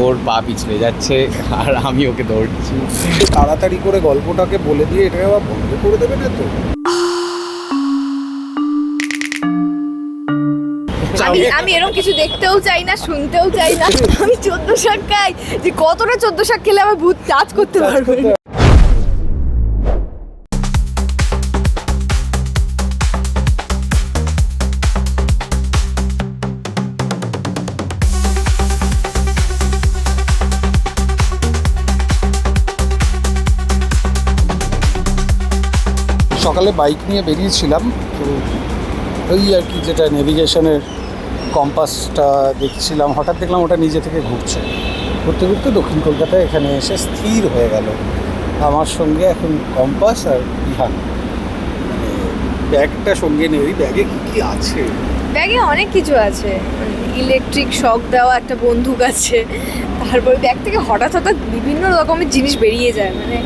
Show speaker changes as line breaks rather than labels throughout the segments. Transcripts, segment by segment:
ওর পা পিছলে যাচ্ছে আর আমি ওকে দৌড়ছি
তাড়াতাড়ি করে গল্পটাকে বলে দিয়ে এটাকে আবার বন্ধ করে দেবে না তো?
আমি আমি এরকম কিছু দেখতেও চাই না শুনতেও চাই না। আমি চোদ্দ শাক খাই যে কতটা চোদ্দ শাক খেলে আমার ভূত কাজ করতে পারবে
সকালে বাইক নিয়ে বেরিয়েছিলাম, তো ওই আর কি যেটা নেভিগেশনের কম্পাসটা দেখছিলাম, হঠাৎ দেখলাম ওটা নিজে থেকে ঘুরছে। ঘুরতে ঘুরতে দক্ষিণ কলকাতায় এখানে এসে স্থির হয়ে গেল। আমার সঙ্গে এখন কম্পাস আর বিহান মানে ব্যাগটা সঙ্গে নেই ওই ব্যাগে কী কী আছে?
ব্যাগে অনেক কিছু আছে। ইলেকট্রিক শক দেওয়া একটা বন্দুক আছে, তারপরে ব্যাগ থেকে হঠাৎ হঠাৎ বিভিন্ন রকমের জিনিস বেরিয়ে যায়। মানে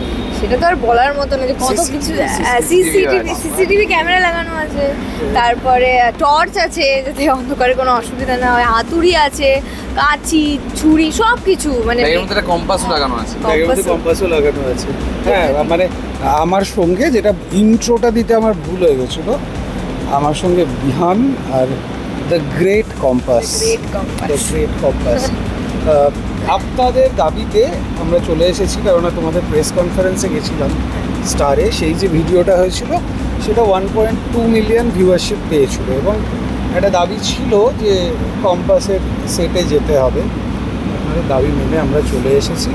সেটা তো আর বলার মতো না যে কত কিছু
CCTV
সিসিটিভি সিসিটিভি ক্যামেরা লাগানো আছে। তারপরে টর্চ আছে যাতে অন্ধকারে কোনো অসুবিধা না হয় হাতুড়ি আছে কাঁচি ছুরি সব কিছু মানে
ব্যাগের মধ্যে একটা কম্পাসও লাগানো আছে।
মধ্যে কম্পাসও লাগানো আছে। হ্যাঁ মানে আমার সঙ্গে যেটা ইন্ট্রোটা দিতে আমার ভুল হয়ে গেছিল আমার সঙ্গে বিহান আর the great compass
great compass
the great compass আপনাদের দাবিতে আমরা চলে এসেছি কেননা তোমাদের প্রেস কনফারেন্সে গেছিলাম স্টারে সেই যে ভিডিওটা হয়েছিল সেটা one point two million viewership পেয়েছিল এবং একটা দাবি ছিল যে কম্পাসের সেটে যেতে হবে। আপনাদের দাবি মেনে আমরা চলে এসেছি।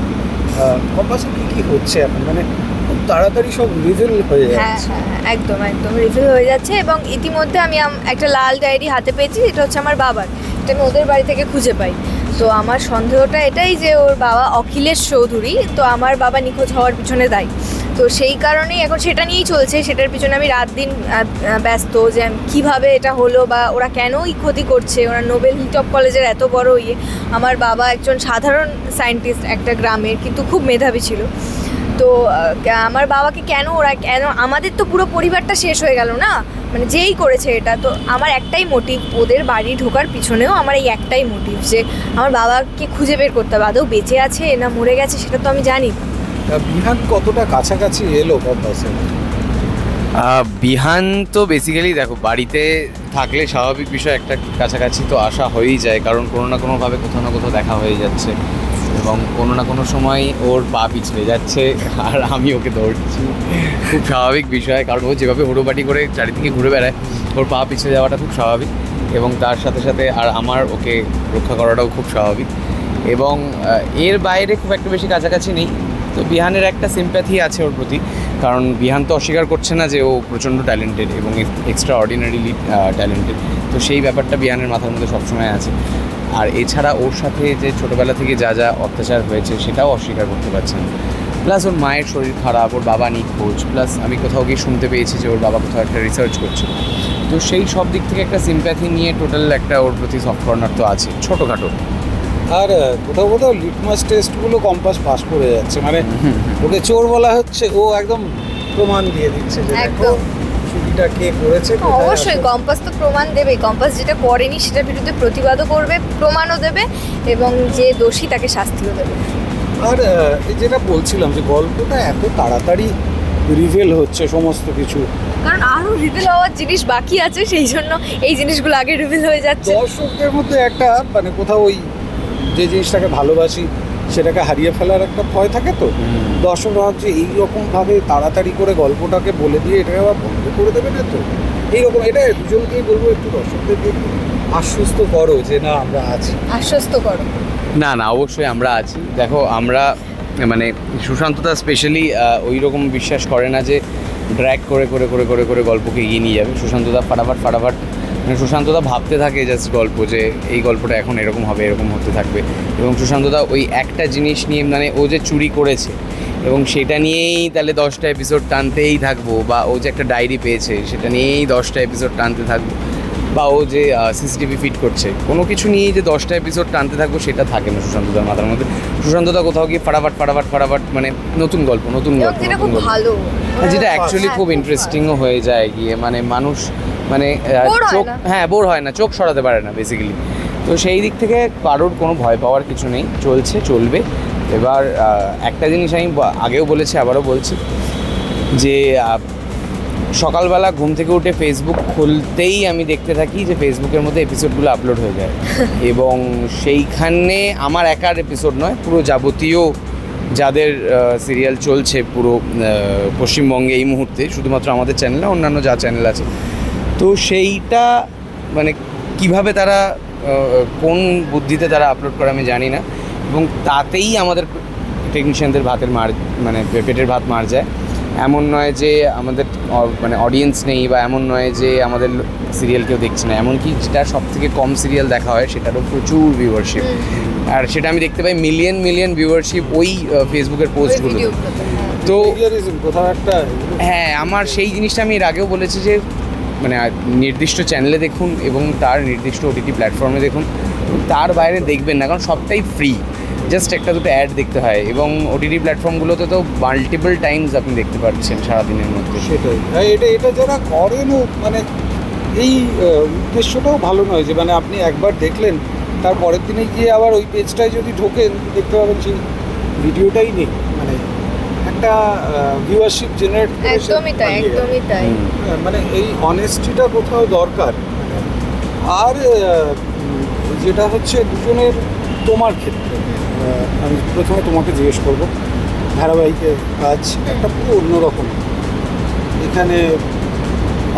কম্পাসে কী কী হচ্ছে এখন? মানে খুব তাড়াতাড়ি সব রিভিল হয়ে
হ্যাঁ
যাচ্ছে।
হ্যাঁ হ্যাঁ, একদম একদম রিফিল হয়ে যাচ্ছে এবং ইতিমধ্যে আমি একটা লাল ডায়েরি হাতে পেয়েছি এটা হচ্ছে আমার বাবার। এটা আমি ওদের বাড়ি থেকে খুঁজে পাই। তো আমার সন্দেহটা এটাই যে ওর বাবা অখিলেশ চৌধুরী, তো আমার বাবা নিখোঁজ হওয়ার পিছনে দায়ী। তো সেই কারণেই এখন সেটা নিয়েই চলছে, সেটার পিছনে আমি রাত দিন ব্যস্ত যে কীভাবে এটা হলো বা ওরা কেনই ক্ষতি করছে, ওরা নোবেল হিটপ কলেজের এত বড় ইয়ে। আমার বাবা একজন সাধারণ সায়েন্টিস্ট একটা গ্রামের, কিন্তু খুব মেধাবী ছিল। তো আমার বাবাকে কেন ওরা কেন আমাদের তো পুরো পরিবারটা শেষ হয়ে গেল না? মানে যেই করেছে এটা তো আমার একটাই মোটিভ ওদের বাড়ি ঢোকার পিছনেও আমার এই একটাই মোটিভ যে আমার বাবাকে খুঁজে বের করতে হবে। আদৌ বেঁচে আছে না মরে গেছে সেটা তো আমি জানি।
বিহান কতটা কাছাকাছি এলো
আহ, বিহান তো বেসিক্যালি দেখো বাড়িতে থাকলে স্বাভাবিক বিষয় একটা কাছাকাছি তো আসা হয়েই যায় কারণ কোনো না কোনোভাবে কোথাও না কোথাও দেখা হয়ে যাচ্ছে। এবং কোনো না কোনো সময় ওর পা পিছলে যাচ্ছে আর আমি ওকে দৌড়ছি খুব স্বাভাবিক বিষয়, কারণ ও যেভাবে হুড়োবাটি করে চারিদিকে ঘুরে বেড়ায়, ওর পা পিছলে যাওয়াটা খুব স্বাভাবিক এবং তার সাথে সাথে আর আমার ওকে রক্ষা করাটাও খুব স্বাভাবিক এবং এর বাইরে খুব একটা বেশি কাছাকাছি নেই। তো বিহানের একটা সিম্প্যাথি আছে ওর প্রতি। কারণ বিহান তো অস্বীকার করছে না যে ও প্রচণ্ড ট্যালেন্টেড এবং এক্সট্রা অর্ডিনারিলি ট্যালেন্টেড তো সেই ব্যাপারটা বিহানের মাথার মধ্যে সবসময় আছে। আর এছাড়া ওর সাথে যে ছোটোবেলা থেকে যা যা অত্যাচার হয়েছে সেটাও অস্বীকার করতে পারছে না। প্লাস ওর মায়ের শরীর খারাপ, ওর বাবা নিখোঁজ। প্লাস আমি কোথাও গিয়ে শুনতে পেয়েছি যে ওর বাবা কোথাও একটা রিসার্চ করছে। তো সেই সব দিক থেকে একটা সিম্প্যাথি নিয়ে টোটাল একটা ওর প্রতি সফট তো আছে, ছোটোখাটো।
আর কোথাও কোথাও লিটমাস টেস্টগুলো কম্পাস পাস করে যাচ্ছে। মানে ওকে চোর বলা হচ্ছে ও একদম প্রমাণ দিয়ে দিচ্ছে যে দেখো
একদম।
চুরিটা কে করেছে
অবশ্যই কম্পাস তো প্রমাণ দেবে। কম্পাস যেটা করেনি সেটার বিরুদ্ধে প্রতিবাদও করবে প্রমাণও দেবে এবং যে দোষী তাকে শাস্তিও দেবে।
আর এই যেটা বলছিলাম যে গল্পটা এত তাড়াতাড়ি রিভেল হচ্ছে সমস্ত কিছু।
কারণ আরও রিভিল হওয়ার জিনিস বাকি আছে সেই জন্য এই জিনিসগুলো আগে রিভিল হয়ে যাচ্ছে।
দর্শকদের মধ্যে একটা মানে কোথাও ওই যে জিনিসটাকে ভালোবাসি সেটাকে হারিয়ে ফেলার একটা ভয় থাকে তো। দর্শকরা ভাবছে এইরকমভাবে তাড়াতাড়ি করে গল্পটাকে বলে দিয়ে এটাকে আবার বন্ধ করে দেবে না তো? এইরকম এটা দুজনকেই বলব একটু দর্শকদেরকে আশ্বস্ত করো যে না আমরা আছি।
আশ্বস্ত করো।
না না অবশ্যই আমরা আছি। দেখো আমরা মানে সুশান্তদা স্পেশালি ওই রকম বিশ্বাস করে না যে ড্র্যাক করে করে করে করে করে গল্পকে এগিয়ে নিয়ে যাবে। সুশান্তদা ফাটাফাট ফাটাফাট মানে সুশান্তদা ভাবতে থাকে জাস্ট গল্প যে এই গল্পটা এখন এরকম হবে, এরকম হতে থাকবে। এবং সুশান্তদা ওই একটা জিনিস নিয়ে মানে ও যে চুরি করেছে এবং সেটা নিয়েই তাহলে দশটা এপিসোড টানতেই থাকব বা ও যে একটা ডায়েরি পেয়েছে সেটা নিয়েই দশটা এপিসোড টানতে থাকব। বা ও যে সিসিটিভি ফিট করছে কোনো কিছু নিয়েই যে দশটা এপিসোড টানতে থাকব সেটা থাকে না সুশান্তদার মাথার মধ্যে। সুশান্তদা কোথাও গিয়ে ফাটাফাট ফাটাফাট ফাটাফাট মানে নতুন গল্প নতুন গল্প নতুন গল্প। হ্যাঁ, যেটা অ্যাকচুয়ালি
হ্যাঁ,
খুব ইন্টারেস্টিংও হয়ে যায় গিয়ে মানে মানুষ মানে
হয়
চোখ হ্যাঁ বোর হয় না চোখ সরাতে পারে না বেসিক্যালি তো সেই দিক থেকে কারোর কোনো ভয় পাওয়ার কিছু নেই চলছে চলবে। এবার একটা জিনিস আমি আগেও বলেছি আবারও বলছি যে সকালবেলা ঘুম থেকে উঠে ফেসবুক খুলতেই আমি দেখতে থাকি যে ফেসবুকের মধ্যে এপিসোডগুলো আপলোড হয়ে যায়। এবং সেইখানে আমার একার এপিসোড নয় পুরো যাবতীয় যাদের সিরিয়াল চলছে পুরো পশ্চিমবঙ্গে এই মুহূর্তে শুধুমাত্র আমাদের চ্যানেল না অন্যান্য যা চ্যানেল আছে। তো সেইটা মানে কীভাবে তারা কোন বুদ্ধিতে তারা আপলোড করে আমি জানি না। এবং তাতেই আমাদের টেকনিশিয়ানদের ভাতের মার মানে পেটের ভাত মার যায়। এমন নয় যে আমাদের মানে অডিয়েন্স নেই বা এমন নয় যে আমাদের সিরিয়াল কেউ দেখছে না। এমনকি যেটা সব থেকে কম সিরিয়াল দেখা হয় সেটারও প্রচুর ভিউয়ারশিপ আর সেটা আমি দেখতে পাই মিলিয়ন মিলিয়ন ভিউয়ারশিপ ওই ফেসবুকের পোস্টগুলো
ভিডিওগুলোতে
তো হ্যাঁ আমার সেই জিনিসটা আমি এর আগেও বলেছি যে মানে নির্দিষ্ট চ্যানেলে দেখুন এবং তার নির্দিষ্ট ওটিটি প্ল্যাটফর্মে দেখুন। তার বাইরে দেখবেন না কারণ সবটাই ফ্রি জাস্ট একটা দুটো অ্যাড দেখতে হয় এবং ওটিটি প্ল্যাটফর্মগুলোতে তো মাল্টিপল টাইমস আপনি দেখতে পাচ্ছেন সারাদিনের মধ্যে।
সেটাই। আর এটা এটা যারা করেনও মানে এই উদ্দেশ্যটাও ভালো নয় যে মানে আপনি একবার দেখলেন তার পরের দিনে গিয়ে আবার ওই পেজটায় যদি ঢোকেন দেখতে পাবেন সেই ভিডিওটাই নেই। মানে একটা ভিউয়ারশিপ জেনারেট
একদমই তাই একদমই তাই।
হুম।
মানে এই অনেস্টিটা কোথাও দরকার। আর যেটা হচ্ছে দুজনের তোমার ক্ষেত্রে। আমি প্রথমে তোমাকে জিজ্ঞেস করব, ধারাবাহিকের কাজ একটা পুরো অন্যরকম। এখানে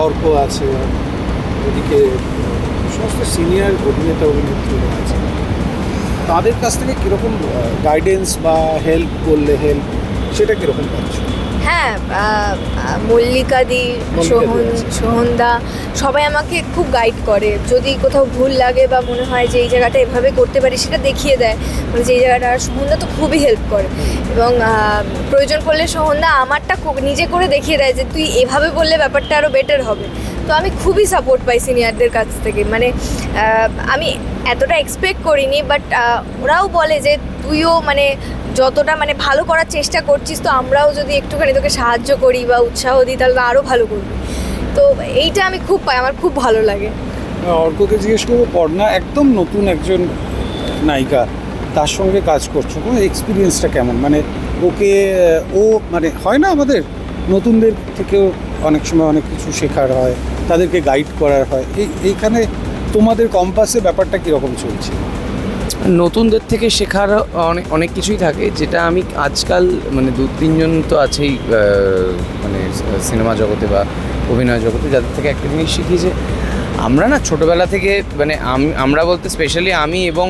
অর্ক আছে, এদিকে সমস্ত সিনিয়র অভিনেতা অভিনেত্রীরা আছে। তাদের কাছ থেকে কীরকম গাইডেন্স বা হেল্প করলে হেল্প সেটা কীরকম পাচ্ছ?
হ্যাঁ আহ, আহ, মল্লিকা দি সোহন সোহনদা সবাই আমাকে খুব গাইড করে। যদি কোথাও ভুল লাগে বা মনে হয় যে এই জায়গাটা এভাবে করতে পারি সেটা দেখিয়ে দেয়। মানে যে এই জায়গাটা আর সোহনদা তো খুবই হেল্প করে। এবং প্রয়োজন পড়লে সোহনদা আমারটা নিজে করে দেখিয়ে দেয় যে তুই এভাবে বললে ব্যাপারটা আরও বেটার হবে। তো আমি খুবই সাপোর্ট পাই সিনিয়রদের কাছ থেকে। মানে আমি এতটা এক্সপেক্ট করিনি বাট ওরাও বলে যে তুইও মানে যতটা মানে ভালো করার চেষ্টা করছিস, তো আমরাও যদি একটুখানি তোকে সাহায্য করি বা উৎসাহ দিই, তাহলে আরও ভালো করবি। তো এইটা আমি খুব পাই, আমার খুব ভালো লাগে।
অর্ককে জিজ্ঞেস করব, পর্ণা একদম নতুন একজন নায়িকা, তার সঙ্গে কাজ করছ, কোনো এক্সপিরিয়েন্সটা কেমন? মানে ওকে ও মানে হয় না আমাদের? নতুনদের থেকেও অনেক সময় অনেক কিছু শেখার হয়, তাদেরকে গাইড করার হয়। এই, এইখানে তোমাদের কম্পাসে ব্যাপারটা কীরকম চলছে?
নতুনদের থেকে শেখার অনেক অনেক কিছুই থাকে। যেটা আমি আজকাল মানে দু, তিনজন তো আছেই মানে সিনেমা জগতে বা অভিনয় জগতে, যাদের থেকে একটা জিনিস শিখি যে আমরা না ছোটোবেলা থেকে মানে আমি, আমরা বলতে স্পেশালি আমি এবং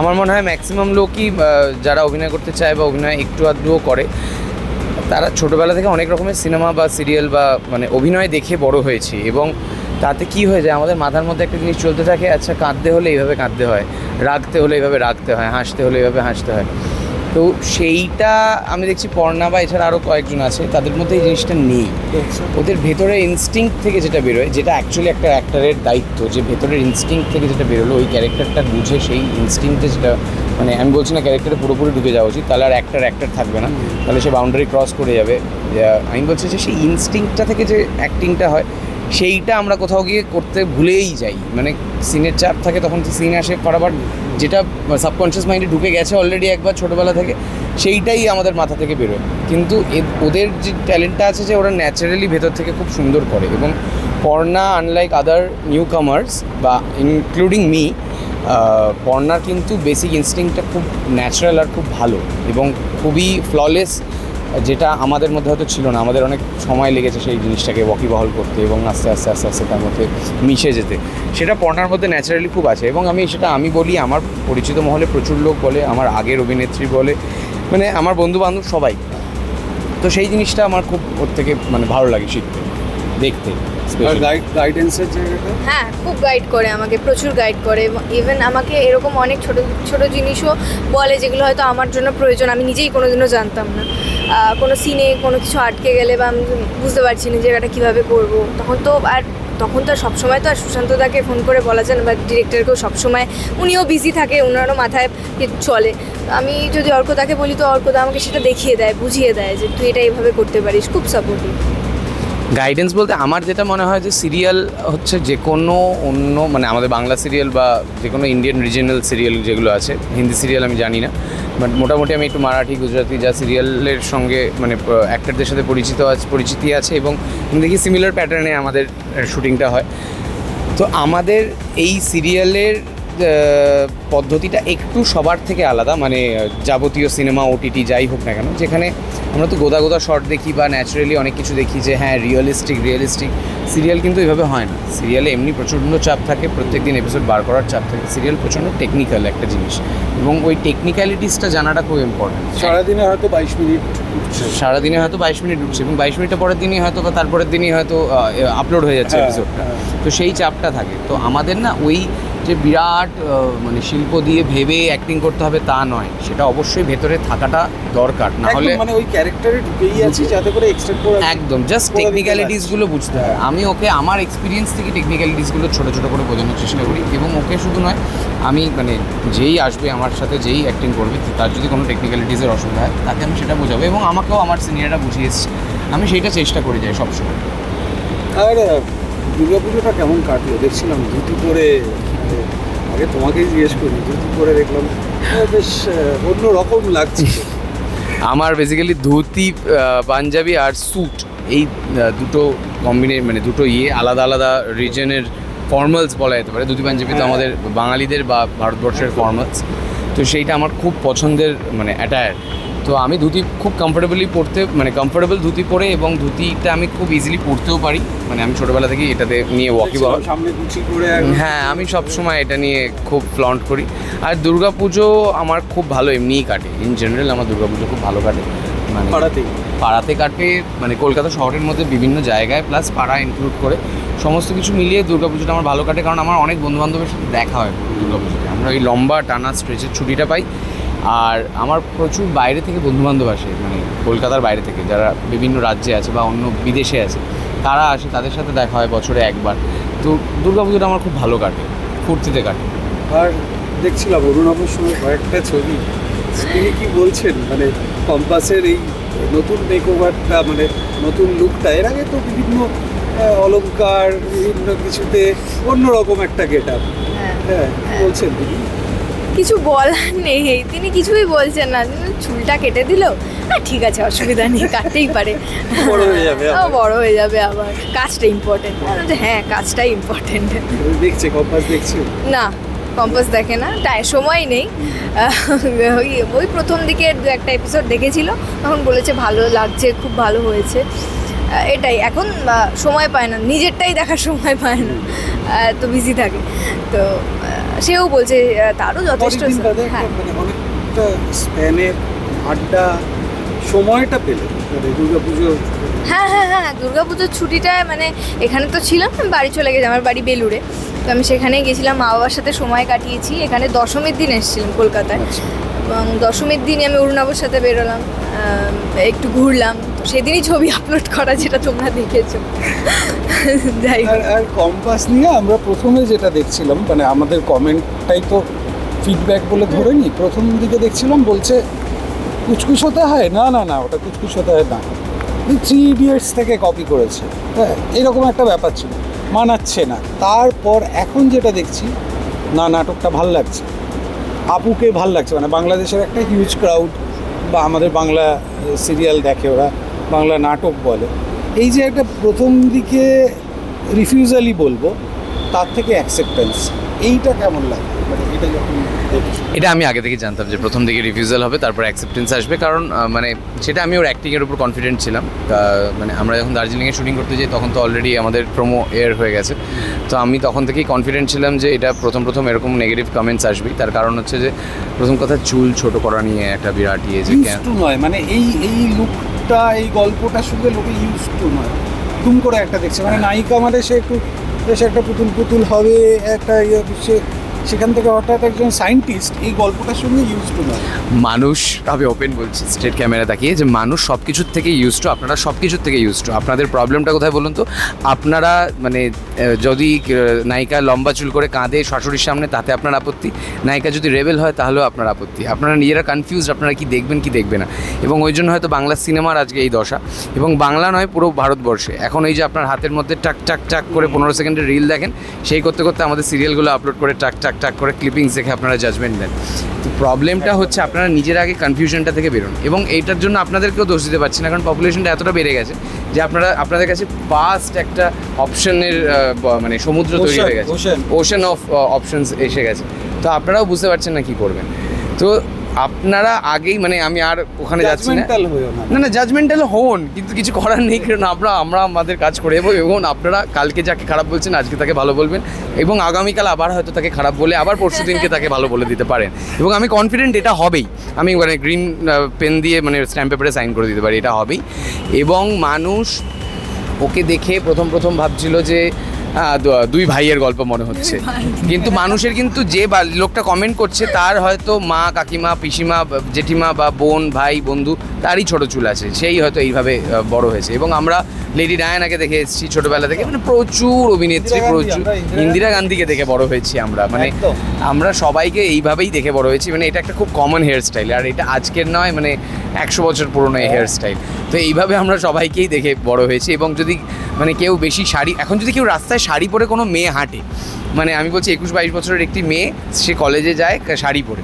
আমার মনে হয় ম্যাক্সিমাম লোকই যারা অভিনয় করতে চায় বা অভিনয় একটু আধটুও করে, তারা ছোটোবেলা থেকে অনেক রকমের সিনেমা বা সিরিয়াল বা মানে অভিনয় দেখে বড় হয়েছি এবং তাতে কি হয়ে যায়? আমাদের মাথার মধ্যে একটা জিনিস চলতে থাকে আচ্ছা কাঁদতে হলে এইভাবে কাঁদতে হয় রাগতে হলে এইভাবে রাগতে হয় হাসতে হলে এইভাবে হাসতে হয়। তো সেইটা আমি দেখছি পর্ণা বা এছাড়া আরও কয়েকজন আছে তাদের মধ্যে এই জিনিসটা নেই। ওদের ভেতরে ইনস্টিংক্ট থেকে যেটা বেরোয় যেটা অ্যাকচুয়ালি একটা অ্যাক্টারের দায়িত্ব যে ভেতরের ইনস্টিংক্ট থেকে যেটা বেরোলো ওই ক্যারেক্টারটা বুঝে সেই ইনস্টিংক্টে যেটা মানে আমি বলছি না ক্যারেক্টারে পুরোপুরি ঢুকে যাওয়া উচিত তাহলে আর অ্যাক্টার অ্যাক্টার থাকবে না। তাহলে সে বাউন্ডারি ক্রস করে যাবে। আমি বলছি যে সেই ইনস্টিংক্টটা থেকে যে অ্যাক্টিংটা হয় সেইটা আমরা কোথাও গিয়ে করতে ভুলেই যাই। মানে সিনের চাপ থাকে তখন তো সিন আসে ফটাফট যেটা সাবকনশিয়াস মাইন্ডে ঢুকে গেছে অলরেডি একবার ছোটোবেলা থেকে, সেইটাই আমাদের মাথা থেকে বেরোয়। কিন্তু এ- ওদের যে ট্যালেন্টটা আছে যে ওরা ন্যাচারালি ভেতর থেকে খুব সুন্দর করে এবং Parna unlike other newcomers বা ইনক্লুডিং মি পর্ণার কিন্তু বেসিক ইনস্টিংটা খুব ন্যাচারাল আর খুব ভালো এবং খুবই ফ্ললেস যেটা আমাদের মধ্যে হয়তো ছিল না, আমাদের অনেক সময় লেগেছে সেই জিনিসটাকে ওয়াকিবহল করতে এবং আস্তে আস্তে আস্তে আস্তে তার মধ্যে মিশে যেতে। সেটা পর্নার মধ্যে ন্যাচারালি খুব আছে এবং আমি সেটা আমি বলি, আমার পরিচিত মহলে প্রচুর লোক বলে, আমার আগের অভিনেত্রী বলে মানে আমার বন্ধু বান্ধব সবাই। তো সেই জিনিসটা আমার খুব ওর থেকে মানে ভালো লাগে শিখতে, দেখতে।
গাইডেন্সের জায়গাটা?
হ্যাঁ খুব গাইড করে আমাকে প্রচুর গাইড করে। ইভেন আমাকে এরকম অনেক ছোট ছোট জিনিসও বলে যেগুলো হয়তো আমার জন্য প্রয়োজন। আমি নিজেই কোনোদিনও জানতাম না। কোনো সিনে কোনো কিছু আটকে গেলে বা আমি বুঝতে পারছি না যে এটা কীভাবে করব। তখন তো আর তখন তো আর সবসময় তো আর সুশান্ত দাকে ফোন করে বলা যায় না বা ডিরেক্টরকেও সবসময়। উনিও বিজি থাকে ওনারও মাথায় চলে। আমি যদি অর্কদাকে বলি তো অর্কদা আমাকে সেটা দেখিয়ে দেয় বুঝিয়ে দেয় যে তুই এটা এইভাবে করতে পারিস। খুব সাপোর্টিভ
গাইডেন্স বলতে আমার যেটা মনে হয় যে সিরিয়াল হচ্ছে যে কোনো অন্য মানে আমাদের বাংলা সিরিয়াল বা যে কোনো ইন্ডিয়ান রিজিনাল সিরিয়াল যেগুলো আছে, হিন্দি সিরিয়াল আমি জানি না বাট মোটামুটি আমি একটু মারাঠি, গুজরাটি যা সিরিয়ালের সঙ্গে মানে অ্যাক্টারদের সাথে পরিচিত আছে, পরিচিতি আছে এবং দেখি সিমিলার প্যাটার্নে আমাদের শুটিংটা হয়। তো আমাদের এই সিরিয়ালের পদ্ধতিটা একটু সবার থেকে আলাদা মানে যাবতীয় সিনেমা ওটিটি যাই হোক না কেন। যেখানে আমরা তো গোদা গোদা শর্ট দেখি বা ন্যাচারালি অনেক কিছু দেখি যে হ্যাঁ রিয়েলিস্টিক রিয়েলিস্টিক সিরিয়াল কিন্তু এভাবে হয় না। সিরিয়ালে এমনি প্রচণ্ড চাপ থাকে প্রত্যেক দিন এপিসোড বার করার চাপ থাকে। সিরিয়াল প্রচণ্ড টেকনিক্যাল একটা জিনিস। এবং ওই টেকনিক্যালিটিসটা জানাটা খুব ইম্পর্টেন্ট
সারাদিনে হয়তো বাইশ মিনিট
সারাদিনে হয়তো বাইশ মিনিট ঢুকছে এবং বাইশ মিনিটের পরের দিনই হয়তো বা তারপরের দিনই হয়তো আপলোড হয়ে যাচ্ছে
হ্যাঁ,
এপিসোডটা
হ্যাঁ।
তো সেই চাপটা থাকে। তো আমাদের না ওই যে বিরাট মানে শিল্প দিয়ে ভেবে অ্যাক্টিং করতে হবে তা নয়। সেটা অবশ্যই ভেতরে থাকাটা দরকার। না হলে
মানে ওই ক্যারেক্টারে ঢুকেই আছি যাতে করে এক্সটেন্ড করে
একদম জাস্ট টেকনিক্যালিটিসগুলো বুঝতে হয়। আমি ওকে আমার এক্সপিরিয়েন্স থেকে টেকনিক্যালিটিসগুলো ছোটো ছোটো করে বোঝানোর চেষ্টা করি। এবং ওকে শুধু নয় আমি মানে যেই আসবে আমার সাথে যেই অ্যাক্টিং করবে তার যদি কোনো টেকনিক্যালিটিসের অসুবিধা হয় তাকে আমি সেটা বোঝাবো এবং আমাকেও আমার সিনিয়ররা বুঝিয়ে এসছে আমি সেইটা চেষ্টা করে যাই সবসময়।
আর দুর্গা পুজোটা কেমন কাটলো? দেখছিলাম ধুতি পরে আহ, আগে তোমাকেই জিজ্ঞেস করি ধুতি পরে দেখলাম বেশ অন্য রকম লাগছে।
আমার বেসিক্যালি ধুতি পাঞ্জাবি আর স্যুট এই দুটো কম্বিনে মানে দুটো ইয়ে আলাদা আলাদা রিজনের ফর্মালস বলা যেতে পারে। ধুতি পাঞ্জাবি তো
হ্যাঁ।
আমাদের বাঙালিদের বা ভারতবর্ষের ফর্মালস তো সেইটা আমার খুব পছন্দের মানে অ্যাটায়ার তো আমি ধুতি খুব কমফোর্টেবলি পরতে মানে কমফোর্টেবল ধুতি পরে এবং ধুতিটা আমি খুব ইজিলি পরতেও পারি। মানে আমি ছোটোবেলা থেকেই এটাতে নিয়ে ওয়াকি হ্যাঁ আমি সব সময় এটা নিয়ে খুব ফ্লন্ট করি। আর দুর্গাপুজো আমার খুব ভালো এমনিই কাটে। ইন জেনারেল আমার দুর্গাপুজো খুব ভালো কাটে। মানে পাড়াতে কাটে মানে কলকাতা শহরের মধ্যে বিভিন্ন জায়গায় প্লাস পাড়া ইনক্লুড করে। সমস্ত কিছু মিলিয়ে দুর্গাপুজোটা আমার ভালো কাটে, কারণ আমার অনেক বন্ধুবান্ধবের সাথে দেখা হয় দুর্গাপুজোতে আমরা ওই লম্বা টানা স্ট্রেচের ছুটিটা পাই। আর আমার প্রচুর বাইরে থেকে বন্ধুবান্ধব আসে মানে কলকাতার বাইরে থেকে, যারা বিভিন্ন রাজ্যে আছে বা অন্য বিদেশে আছে, তারা আসে, তাদের সাথে দেখা হয় বছরে একবার। তো দুর্গাপুজোটা আমার খুব ভালো কাটে, ফুর্তিতে কাটে।
আর দেখছিলাম অরুণাবর সময় কয়েকটা ছবি। তিনি কি বলছেন? মানে কম্পাসের এই নতুন মেকওভারটা মানে নতুন লুকটা এর আগে তো বিভিন্ন আহ, অলংকার বিভিন্ন কিছুতে অন্যরকম একটা গেট আপ
হ্যাঁ।
হ্যাঁ। বলছেন তিনি?
কিছু বলার নেই। তিনি কিছুই বলছেন না। চুলটা কেটে দিল? হ্যাঁ ঠিক আছে অসুবিধা নেই কাটতেই পারে।
বড় হয়ে যাবে
বড় হয়ে যাবে আবার। কাজটা ইম্পর্টেন্ট হ্যাঁ কাজটাই ইম্পর্টেন্ট
দেখছে কম্পাস দেখছে।
না কম্পাস দেখে না তাই সময় নেই। ওই ওই প্রথম দিকে দু একটা এপিসোড দেখেছিল তখন বলেছে ভালো লাগছে খুব ভালো হয়েছে। এটাই এখন সময় পায় না নিজেরটাই দেখার সময় পায় না তো বিজি থাকে। তো সেও বলছে তারও যথেষ্ট হ্যাঁ।
মানে অনেকটা স্প্যানের আড্ডা সময়টা পেলে মানে
হ্যাঁ হ্যাঁ হ্যাঁ দুর্গাপুজোর ছুটিটায় মানে এখানে তো ছিলাম বাড়ি চলে গেছে আমার বাড়ি বেলুড়ে। তো আমি সেখানে গেছিলাম মা বাবার সাথে সময় কাটিয়েছি। এখানে দশমীর দিন এসেছিলাম কলকাতায়।
আচ্ছা।
এবং দশমীর দিনই আমি অরুণাবর সাথে বেরোলাম একটু ঘুরলাম। সেদিনই ছবি আপলোড করা যেটা তোমরা দেখেছ। যাই
আর কম্পাস নিয়ে আমরা প্রথমে যেটা দেখছিলাম মানে আমাদের কমেন্টটাই তো ফিডব্যাক বলে ধরে নি প্রথম দিকে দেখছিলাম বলছে কুচকুচ হতে হয়? না না না ওটা কুচকুচ হতে হয় না। থ্রি ইডিয়টস থেকে কপি করেছে। হ্যাঁ এরকম একটা ব্যাপার ছিল। মানাচ্ছে না। তারপর এখন যেটা দেখছি, না, নাটকটা ভালো লাগছে। আপুকে ভালো লাগছে মানে বাংলাদেশের একটা হিউজ ক্রাউড বা আমাদের বাংলা সিরিয়াল দেখে ওরা, বাংলা নাটক বলে। এই যে একটা প্রথম দিকে রিফিউজালি বলব, তার থেকে অ্যাকসেপ্টেন্স এইটা কেমন লাগে? এটা দেখি
এটা আমি আগে থেকে জানতাম যে প্রথম দিকে রিফিউজাল হবে তারপর অ্যাকসেপ্টেন্স আসবে। কারণ মানে সেটা আমি ওর অ্যাক্টিংয়ের উপর কনফিডেন্ট ছিলাম। তা, মানে আমরা যখন দার্জিলিংয়ে শুটিং করতে যাই তখন তো অলরেডি আমাদের প্রোমো এয়ার হয়ে গেছে। তো আমি তখন থেকেই কনফিডেন্ট ছিলাম যে এটা প্রথম প্রথম এরকম নেগেটিভ কমেন্টস আসবেই। তার কারণ হচ্ছে যে প্রথম কথা চুল ছোট করা নিয়ে একটা বিরাট ইয়ে যে
নয়। মানে এই এই লুকটা এই গল্পটার সঙ্গে লোকে ইউজ টু নয়। তুম করে একটা দেখছে। মানে নায়িকা মানে সে একটু বেশ একটা পুতুল পুতুল হবে একটা ইয়ে সে সেখান থেকে হঠাৎ একজন সায়েন্টিস্ট এই গল্পটার সঙ্গে ইউজ টু
মানুষ, আমি ওপেন বলছি স্ট্রেট ক্যামেরা তাকিয়ে যে মানুষ সব কিছুর থেকে ইউজ টু আপনারা সব কিছুর থেকে ইউজ টু আপনাদের প্রবলেমটা কোথায় বলুন তো? আপনারা মানে যদি নায়িকা লম্বা চুল করে কাঁদে শাশুড়ির সামনে, তাতে আপনার আপত্তি? নায়িকা যদি রেবেল হয়, তাহলেও আপনার আপত্তি। আপনারা নিজেরা কনফিউজ আপনারা কি দেখবেন, কি দেখবে না। এবং ওই জন্য হয়তো বাংলা সিনেমার আজকে এই দশা। এবং বাংলা নয়, পুরো ভারতবর্ষে। এখন এই যে আপনার হাতের মধ্যে টাক টাক টাক করে পনেরো সেকেন্ডের রিল দেখেন, সেই করতে করতে আমাদের সিরিয়ালগুলো আপলোড করে টাক টাক টাক করে ক্লিপিংস দেখে আপনারা জাজমেন্ট দেন তো প্রবলেমটা হচ্ছে আপনারা নিজের আগে কনফিউশনটা থেকে বেরোন এবং এইটার জন্য আপনাদেরকেও দোষ দিতে পারছি না কারণ পপুলেশনটা এতটা বেড়ে গেছে যে আপনারা আপনাদের কাছে ফাস্ট একটা অপশনের মানে সমুদ্র তৈরি হয়ে গেছে। ওশন অফ অপশনস এসে গেছে। তো আপনারাও বুঝতে পারছেন না কি করবেন। তো আপনারা আগেই মানে আমি আর ওখানে যাচ্ছি না।
না।
না জাজমেন্টাল হন কিন্তু কিছু করার নেই কারণ আমরা আমরা আমাদের কাজ করে যাব এবং আপনারা কালকে যাকে খারাপ বলছেন আজকে তাকে ভালো বলবেন এবং আগামীকাল আবার হয়তো তাকে খারাপ বলে আবার পরশু দিনকে তাকে ভালো বলে দিতে পারেন। এবং আমি কনফিডেন্ট এটা হবেই। আমি মানে গ্রিন পেন দিয়ে মানে স্ট্যাম্প পেপারে সাইন করে দিতে পারি এটা হবেই। এবং মানুষ ওকে দেখে প্রথম প্রথম ভাবছিল যে দুই ভাইয়ের গল্প মনে হচ্ছে। কিন্তু মানুষের কিন্তু যে লোকটা কমেন্ট করছে তার হয়তো মা কাকিমা পিসিমা জেঠিমা বা বোন ভাই বন্ধু তারই ছোট চুল আছে। সেই হয়তো এইভাবে বড় হয়েছে। এবং আমরা লেডি ডায়ানাকে দেখে এসেছি ছোটবেলা থেকে। মানে প্রচুর অভিনেত্রী প্রচুর
ইন্দিরা
ইন্দিরা গান্ধীকে দেখে বড় হয়েছি আমরা। মানে আমরা সবাইকে এইভাবেই দেখে বড় হয়েছি। মানে এটা একটা খুব কমন হেয়ার স্টাইল আর এটা আজকের নয় মানে একশো বছর পুরনো এই হেয়ার স্টাইল তো এইভাবে আমরা সবাইকেই দেখে বড় হয়েছি। এবং যদি মানে কেউ বেশি শাড়ি, এখন যদি কেউ রাস্তায় শাড়ি পরে কোনো মেয়ে হাঁটে মানে আমি বলছি একুশ বাইশ বছরের একটি মেয়ে, সে কলেজে যায়, শাড়ি পরে।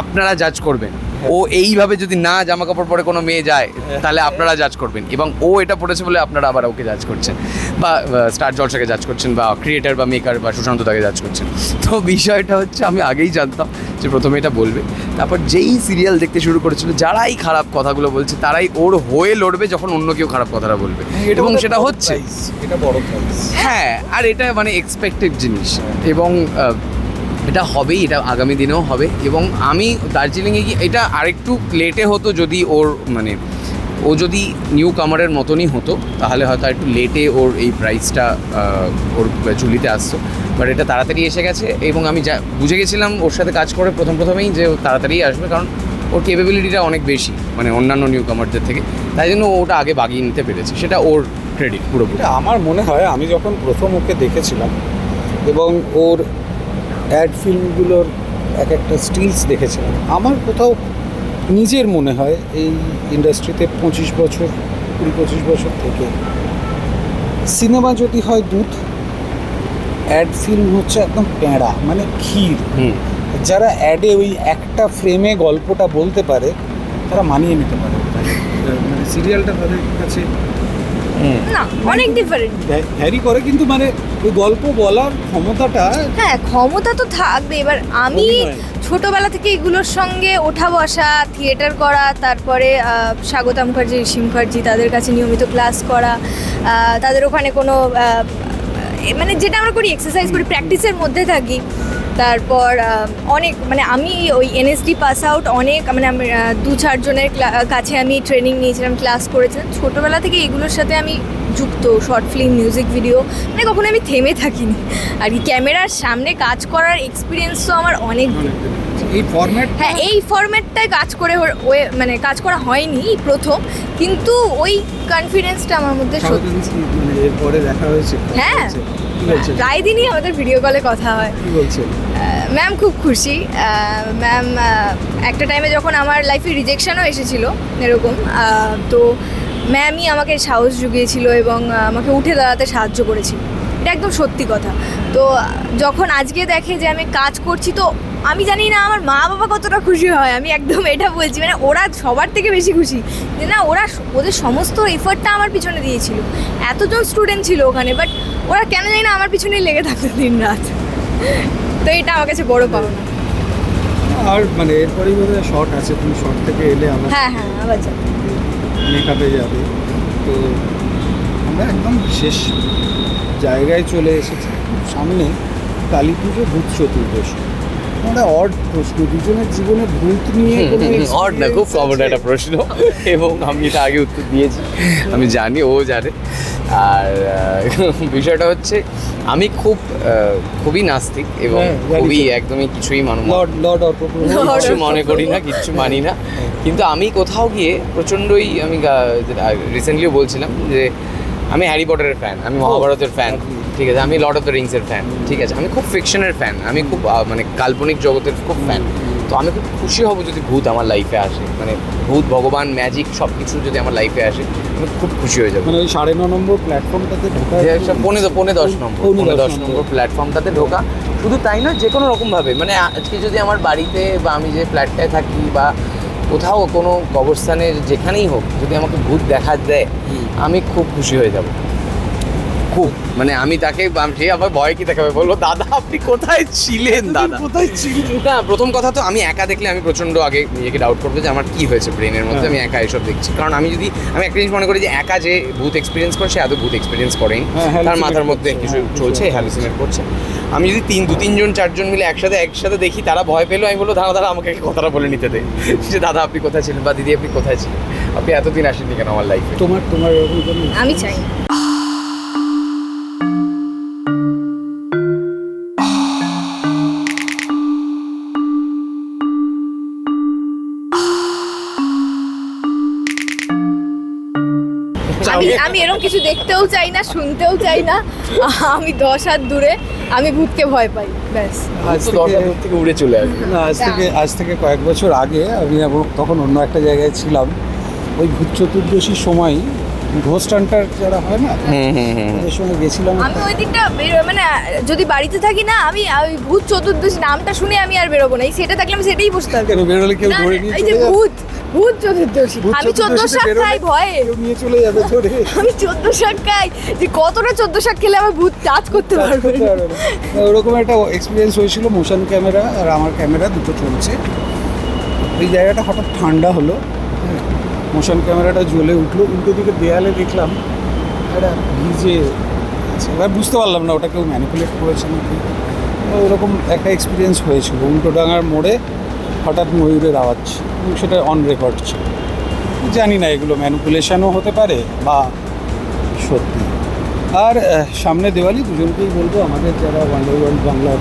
আপনারা জাজ করবেন। ও এইভাবে যদি না জামা কাপড় পরে কোনো মেয়ে যায় তাহলে আপনারা জাজ করবেন। এবং ও এটা পড়েছে বলে আপনারা আবার ওকে জাজ করছেন। বা স্টার জলসাকে জাজ করছেন বা ক্রিয়েটার বা মেকার বা সুশান্ত তাকে জাজ করছেন। তো বিষয়টা হচ্ছে আমি আগেই জানতাম যে প্রথমে এটা বলবে। তারপর যেই সিরিয়াল দেখতে শুরু করেছিল যারাই খারাপ কথাগুলো বলছে তারাই ওর হয়ে লড়বে যখন অন্য কেউ খারাপ কথাটা বলবে। এবং সেটা হচ্ছে
এটা বড়
হ্যাঁ আর এটা মানে এক্সপেক্টেড জিনিস। এবং এটা হবেই, এটা আগামী দিনেও হবে। এবং আমি দার্জিলিংয়ে গিয়ে, এটা আরেকটু লেটে হতো যদি ওর মানে ও যদি নিউ কামারের মতনই হতো, তাহলে হয়তো একটু লেটে ওর এই প্রাইসটা ওর চুলিতে আসতো। বাট এটা তাড়াতাড়ি এসে গেছে এবং আমি যা, বুঝে গেছিলাম ওর সাথে কাজ করে প্রথম প্রথমেই যে তাড়াতাড়ি আসবে, কারণ ওর কেপেবিলিটিটা অনেক বেশি মানে অন্যান্য নিউ কামারদের থেকে। তাই জন্য ওটা আগে বাগিয়ে নিতে পেরেছে, সেটা ওর ক্রেডিট পুরোপুরি।
আমার মনে হয়, আমি যখন প্রথম ওকে দেখেছিলাম এবং ওর অ্যাড ফিল্মগুলোর এক একটা স্টিলস দেখেছিলাম। আমার কোথাও নিজের মনে হয় এই ইন্ডাস্ট্রিতে পঁচিশ বছর কুড়ি পঁচিশ বছর থেকে সিনেমা যদি হয় দুধ অ্যাড ফিল্ম হচ্ছে একদম প্যাঁড়া মানে ক্ষীর। যারা অ্যাডে ওই একটা ফ্রেমে গল্পটা বলতে পারে তারা মানিয়ে নিতে পারে। মানে সিরিয়ালটা তাদের কাছে
না অনেক ডিফারেন্ট
ভ্যারি করে কিন্তু মানে ওই গল্প বলার ক্ষমতাটা
হ্যাঁ ক্ষমতা তো থাকবে। এবার আমি। ছোটবেলা থেকে এগুলোর সঙ্গে ওঠা বসা থিয়েটার করা তারপরে স্বাগত মুখার্জি ঋষি মুখার্জি তাদের কাছে নিয়মিত ক্লাস করা তাদের ওখানে কোনো মানে যেটা আমরা করি এক্সারসাইজ করি প্র্যাকটিসের মধ্যে থাকি। তারপর অনেক মানে আমি ওই এনএসডি পাস আউট অনেক মানে আমি দু চারজনের কাছে আমি ট্রেনিং নিয়েছিলাম ক্লাস করেছিলাম। ছোটোবেলা থেকে এগুলোর সাথে আমি যুক্ত শর্ট ফিল্ম মিউজিক ভিডিও মানে কখনো আমি থেমে থাকিনি। আর কি ক্যামেরার সামনে কাজ করার এক্সপিরিয়েন্স তো আমার অনেক।
এই ফরম্যাট
হ্যাঁ এই ফরম্যাটটায় কাজ করে মানে কাজ করা হয়নি প্রথম কিন্তু ওই কনফিডেন্সটা আমার মধ্যে সত্যি।
মানে এরপরে দেখা হয়েছে।
হ্যাঁ। প্রায় দিনই আমাদের ভিডিও কলে কথা হয়। ম্যাম খুব খুশি। ম্যাম একটা টাইমে যখন আমার লাইফে রিজেকশনও এসেছিল এরকম তো ম্যামই আমাকে সাহস জুগিয়েছিল এবং আমাকে উঠে দাঁড়াতে সাহায্য করেছিল। এটা একদম সত্যি কথা। তো যখন আজকে দেখে যে আমি কাজ করছি তো আমি জানি না আমার মা বাবা কতটা খুশি হয়। আমি একদম এটা বলছি মানে ওরা সবার থেকে বেশি খুশি। যে না ওরা ওদের সমস্ত এফর্টটা আমার পিছনে দিয়েছিল। এতজন স্টুডেন্ট ছিল ওখানে বাট ওরা কেন জানি না আমার পিছনেই লেগে থাকতো দিন রাত। তো এটা আমার কাছে বড় পাওনা।
আর মানে এরপরেই বোধহয় শর্ট আছে তুমি শর্ট থেকে এলে আবার
হ্যাঁ হ্যাঁ আবার যাব।
মেকআপে যাবে। তো আমরা একদম শেষ জায়গায় চলে এসেছি। সামনে কালী পুজো ভূত চতুর্দশী। অড প্রশ্ন দুজনের জীবনে ভূত নিয়ে
অড না খুব কমন একটা প্রশ্ন। এবং আমি এটা আগে উত্তর দিয়েছি। আমি জানি ও জানে। আর বিষয়টা হচ্ছে আমি খুব খুবই নাস্তিক এবং
হ্যাঁ,
খুবই একদমই কিছুই মানুষ
Lord
মনে করি না কিচ্ছু মানি না। কিন্তু আমি কোথাও গিয়ে প্রচণ্ডই আমি রিসেন্টলিও বলছিলাম যে আমি হ্যারি পটারের ফ্যান আমি মহাভারতের ফ্যান ঠিক আছে? আমি লর্ড অফ দ্য রিংসের ফ্যান ঠিক আছে? আমি খুব ফিকশনের ফ্যান আমি খুব মানে কাল্পনিক জগতের খুব ফ্যান তো আমি খুব খুশি হব যদি ভূত আমার লাইফে আসে। মানে ভূত ভগবান ম্যাজিক সব কিছু যদি আমার লাইফে আসে আমি খুব খুশি হয়ে যাব।
মানে ওই সাড়ে ন নম্বর প্ল্যাটফর্মটাতে ঢোকা
পৌনে দ- পৌনে দশ নম্বর
পৌনে
পৌনে
দশ
নম্বর। প্ল্যাটফর্মটাতে ঢোকা। শুধু তাই নয় যে কোনো রকমভাবে মানে আজকে যদি আমার বাড়িতে বা আমি যে ফ্ল্যাটটায় থাকি বা কোথাও কোনো কবরস্থানে যেখানেই হোক যদি আমাকে ভূত দেখা দেয় আমি খুব খুশি হয়ে যাব। খুব মানে আমি তাকে সে আবার ভয় কি দেখাবে? বলব দাদা আপনি কোথায় ছিলেন দাদা?
কোথায় ছিল
না প্রথম কথা তো আমি একা দেখলে আমি প্রচণ্ড আগে নিজেকে ডাউট করব যে আমার কি হয়েছে ব্রেনের মধ্যে
হ্যাঁ।
আমি একা এসব দেখছি। কারণ আমি যদি আমি একটা জিনিস মনে করি যে একা যে ভূত এক্সপিরিয়েন্স করে সে এত ভূত এক্সপিরিয়েন্স করেন।
হ্যাঁ,
তার মাথার মধ্যে কিছু
হ্যাঁ,
চলছে। হ্যালুসিনেট করছে। আমি যদি তিন দু তিনজন চারজন মিলে একসাথে একসাথে দেখি তারা ভয় পেল আমি বলব দাদা দাদা আমাকে কথাটা বলে নিতে দে। যে দাদা আপনি কোথায় ছিলেন? বা দিদি আপনি কোথায় ছিলেন? আপনি এতদিন আসেননি কেন আমার লাইফে
তোমার তোমার
আমি চাই আমি এরকম কিছু দেখতেও চাই না শুনতেও চাই না। আমি দশ হাত দূরে আমি ভূতকে ভয় পাই ব্যাস।
আজ থেকে
উড়ে চলে আসবে।
না আজ থেকে আজ থেকে কয়েক বছর আগে আমি তখন অন্য একটা জায়গায় ছিলাম। ওই ভূত চতুর্দশীর সময় ঘোস্ট হান্টার যারা হয় না তাদের সঙ্গে গেছিলাম।
আমি ওই দিকটা বেরো- মানে যদি বাড়িতে থাকি না আমি ওই ভূত চতুর্দশী নামটা শুনে আমি আর বেরোবো না। এই সেটা থাকলে আমি সেটাই বসতে
কেন বেরোলে কেউ ধরে নিয়ে
এই যে ভূত। ভূত চতুর্দশী। আমি চোদ্দ শাক খাই ভয়ে।
নিয়ে চলে যাবে ধরে।
আমি চোদ্দ শাক খাই। যে কতটা চোদ্দ শাক খেলে আমার ভূত টাচ করতে
কাজ
পারবে?
করতে পারবে ওরকম একটা এক্সপিরিয়েন্স হয়েছিল মোশন ক্যামেরা আর আমার ক্যামেরা দুটো চলছে। এই জায়গাটা হঠাৎ ঠান্ডা হলো। মোশন ক্যামেরাটা জ্বলে উঠল। উল্টো দিকে দেয়ালে দেখলাম একটা ভিজে আছে। এবার বুঝতে পারলাম না ওটা কেউ ম্যানিপুলেট করেছে নাকি। ওরকম একটা এক্সপিরিয়েন্স হয়েছিল। উল্টো ডাঙার মোড়ে হঠাৎ ময়ূরের আওয়াজ সেটা অন রেকর্ড ছিল। জানি না, এগুলো ম্যানিপুলেশনও হতে পারে বা সত্যি। আর সামনে দেওয়ালি, দুজনকেই বলব, আমাদের যারা ওয়ান্ডার ওয়ার্ল্ড বাংলার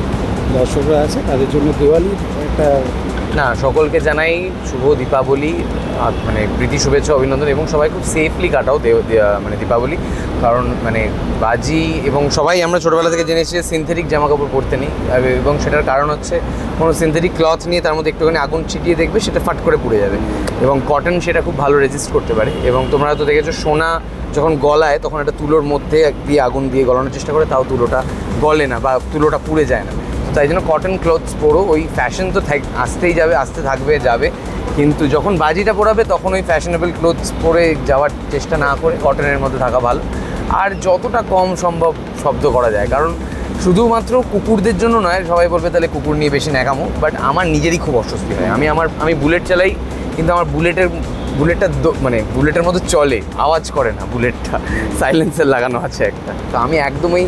দর্শকরা আছে, তাদের জন্য দেওয়ালি একটা
না, সকলকে জানাই শুভ দীপাবলি মানে প্রীতি, শুভেচ্ছা, অভিনন্দন এবং সবাই খুব সেফলি কাটাও মানে দীপাবলি। কারণ মানে বাজি এবং সবাই আমরা ছোটোবেলা থেকে জেনেছি সিনথেটিক জামা কাপড় পরতে নেই। এবং সেটার কারণ হচ্ছে কোনো সিনথেটিক ক্লথ নিয়ে তার মধ্যে একটুখানি আগুন ছিটিয়ে দেখবে, সেটা ফাট করে পুড়ে যাবে। এবং কটন সেটা খুব ভালো রেজিস্ট করতে পারে। এবং তোমরা তো দেখেছ সোনা যখন গলায় তখন একটা তুলোর মধ্যে দিয়ে আগুন দিয়ে গলানোর চেষ্টা করে, তাও তুলোটা গলে না বা তুলোটা পুড়ে যায় না। তাই জন্য কটন ক্লথস পরো। ওই ফ্যাশন তো আসতেই যাবে, আসতে থাকবে, যাবে। কিন্তু যখন বাজিটা পরাবে তখন ওই ফ্যাশনেবল ক্লোথস পরে যাওয়ার চেষ্টা না করে কটনের মধ্যে থাকা ভালো। আর যতটা কম সম্ভব শব্দ করা যায়। কারণ শুধুমাত্র কুকুরদের জন্য নয়, সবাই বলবে তাহলে কুকুর নিয়ে বেশি ন্যাকামো। বাট আমার নিজেরই খুব অস্বস্তি হয়। আমি আমার, আমি বুলেট চালাই, কিন্তু আমার বুলেটের বুলেটটা মানে বুলেটের মতো চলে। আওয়াজ করে না বুলেটটা সাইলেন্সার লাগানো আছে একটা। তো আমি একদমই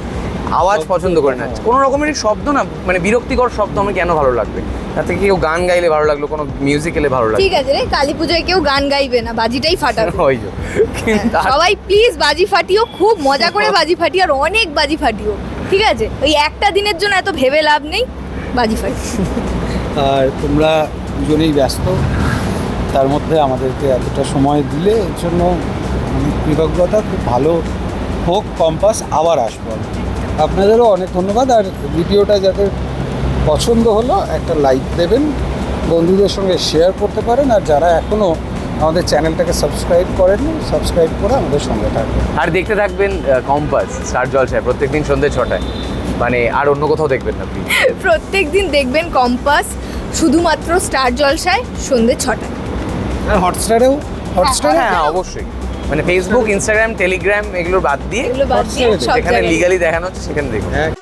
আওয়াজ পছন্দ করি না। কোনো রকমের শব্দ না মানে বিরক্তিকর শব্দ আমার কেন ভালো লাগবে? তার থেকে কেউ গান গাইলে ভালো লাগল কোনো মিউজিক এলে ভালো লাগল।
ঠিক আছে রে কালী পুজোয় কেউ গান গাইবে না বাজিটাই ফাটাবে।
ওই যে। কিন্তু
সবাই প্লিজ বাজি ফাটিও খুব মজা করে বাজি ফাটিও আর অনেক বাজি ফাটিও। ঠিক আছে? ওই একটা দিনের জন্য এত ভেবে লাভ নেই বাজি ফাটি।
আর তোমরা দুজনেই ব্যস্ত তার মধ্যে আমাদেরকে এতটা সময় দিলে এর জন্য কৃতজ্ঞতা খুব ভালো হোক কম্পাস আবার আসব। আপনাদেরও অনেক ধন্যবাদ। আর ভিডিওটা যাদের পছন্দ হলো একটা লাইক দেবেন বন্ধুদের সঙ্গে শেয়ার করতে পারেন। আর যারা এখনও আমাদের চ্যানেলটাকে সাবস্ক্রাইব করেননি সাবস্ক্রাইব করে আমাদের সঙ্গে থাকবেন।
আর দেখতে থাকবেন কম্পাস স্টার জলসায় প্রত্যেকদিন সন্ধ্যে ছটায়। মানে আর অন্য কোথাও দেখবেন না প্লিজ
প্রত্যেক দিন দেখবেন কম্পাস শুধুমাত্র স্টার জলসায় সন্ধ্যে ছটায়।
আর হটস্টারেও? হটস্টার
হ্যাঁ অবশ্যই। মানে ফেসবুক ইনস্টাগ্রাম টেলিগ্রাম এগুলো বাদ দিয়ে যেখানে লিগালি দেখানো হচ্ছে সেখানে দেখুন।
এক